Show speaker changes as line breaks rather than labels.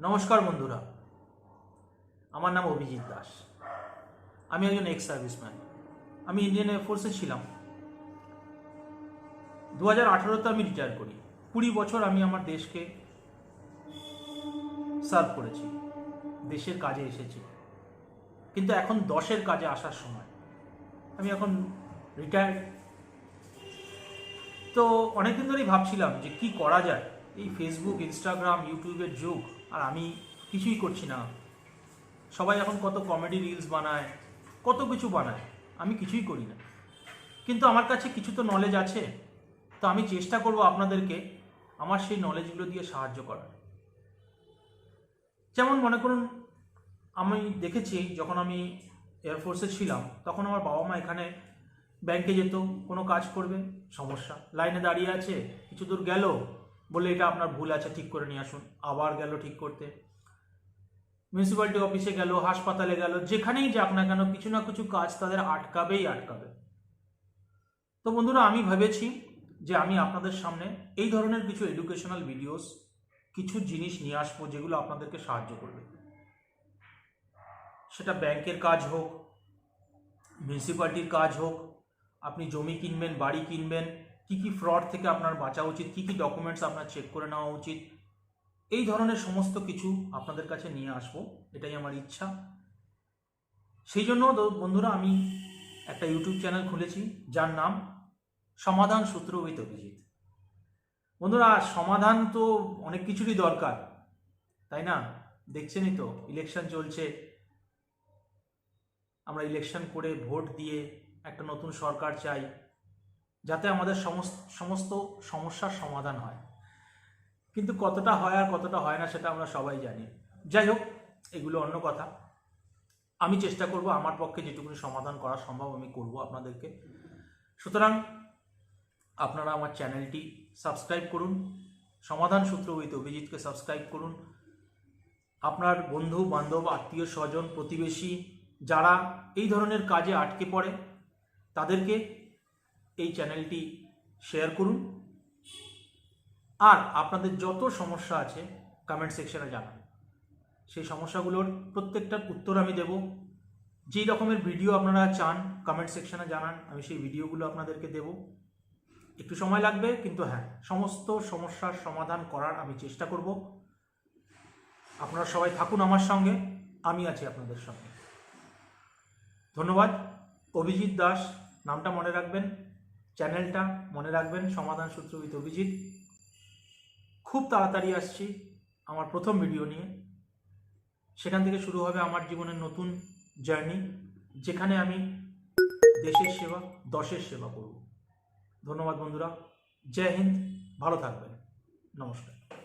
নমস্কার বন্ধুরা। আমার নাম অভিজিৎ দাস। আমি একজন এক্স সার্ভিসম্যান আমি ইন্ডিয়ান এয়ারফোর্সে ছিলাম। দু হাজার আঠারোতে আমি রিটায়ার করি। কুড়ি বছর আমি আমার দেশকে সার্ভ করেছি। দেশের কাজে এসেছি। কিন্তু এখন দশের কাজে আসার সময়। আমি এখন রিটায়ার্ড তো অনেকদিন ধরেই ভাবছিলাম যে কি করা যায়? এই ফেসবুক ইনস্টাগ্রাম ইউটিউবের যুগ, আর আমি কিছুই করছি না। সবাই এখন কত কমেডি রিলস বানায়, কত কিছু বানায়, আমি কিছুই করি না। কিন্তু আমার কাছে কিছু তো নলেজ আছে, তো আমি চেষ্টা করব আপনাদেরকে আমার সেই নলেজগুলো দিয়ে সাহায্য করার। যেমন মনে করুন, আমি দেখেছি যখন আমি এয়ারফোর্সে ছিলাম, তখন আমার বাবা মা এখানে ব্যাংকে যেত, কোনো কাজ করবে, সমস্যা। লাইনে দাঁড়িয়ে আছে, কিছু দূর গেল বলে এটা আপনার ভুল আছে, ঠিক করে নিয়ে আসুন। আবার গেল ঠিক করতে। মিউনিসিপ্যালিটি অফিসে গেল, হাসপাতালে গেল, যেখানেই যাক না কেন, কিছু না কিছু কাজ তাদের আটকাবেই আটকাবে। তো বন্ধুরা, আমি ভেবেছি যে আমি আপনাদের সামনে এই ধরনের কিছু এডুকেশনাল ভিডিওস কিছু জিনিস নিয়ে আসব যেগুলো আপনাদেরকে সাহায্য করবে। সেটা ব্যাংকের কাজ হোক মিউনিসিপ্যালিটির কাজ হোক, আপনি জমি কিনবেন, বাড়ি কিনবেন কি কি ফ্রড থেকে আপনার বাঁচা উচিত, কি কি ডকুমেন্টস আপনার চেক করে নেওয়া উচিত, এই ধরনের সমস্ত কিছু আপনাদের কাছে নিয়ে আসব, এটাই আমার ইচ্ছা। সেই জন্য বন্ধুরা, আমি একটা ইউটিউব চ্যানেল খুলেছি, যার নাম সমাধান সূত্র উইথ অভিজিৎ। বন্ধুরা, সমাধান তো অনেক কিছুরই দরকার, তাই না? দেখছেনই তো ইলেকশন চলছে। আমরা ইলেকশন করে ভোট দিয়ে একটা নতুন সরকার চাই। যাতে আমাদের সমস্ত সমস্যার সমাধান হয়। কিন্তু কতটা হয় আর কতটা হয় না সেটা আমরা সবাই জানি। যাই হোক, এগুলো অন্য কথা। আমি চেষ্টা করব আমার পক্ষে যেটুকুনি সমাধান করা সম্ভব আমি করব আপনাদেরকে। সুতরাং আপনারা আমার চ্যানেলটি সাবস্ক্রাইব করুন। সমাধান সূত্র উইথ অভিজিৎকে সাবস্ক্রাইব করুন। আপনার বন্ধু, বান্ধব, আত্মীয়, স্বজন, প্রতিবেশী যারা এই ধরনের কাজে আটকে পড়ে, তাদেরকে এই চ্যানেলটি শেয়ার করুন। আর আপনাদের যত সমস্যা আছে কমেন্ট সেকশনে জানান। সেই সমস্যাগুলোর প্রত্যেকটার উত্তর আমি দেব। যেই রকমের ভিডিও আপনারা চান কমেন্ট সেকশনে জানান, আমি সেই ভিডিওগুলো আপনাদেরকে দেব। একটু সময় লাগবে, কিন্তু হ্যাঁ সমস্ত সমস্যার সমাধান করার আমি চেষ্টা করব। আপনারা সবাই থাকুন আমার সঙ্গে, আমি আছি আপনাদের সঙ্গে। ধন্যবাদ। অভিজিৎ দাস, নামটা মনে রাখবেন। চ্যানেলটা মনে রাখবেন, সমাধান সূত্র অভিজিৎ। খুব তাড়াতাড়ি আসছি আমার প্রথম ভিডিও নিয়ে। সেখান থেকে শুরু হবে আমার জীবনের নতুন জার্নি যেখানে আমি দেশের সেবা, দশের সেবা করব। ধন্যবাদ বন্ধুরা। জয় হিন্দ। ভালো থাকবেন। নমস্কার।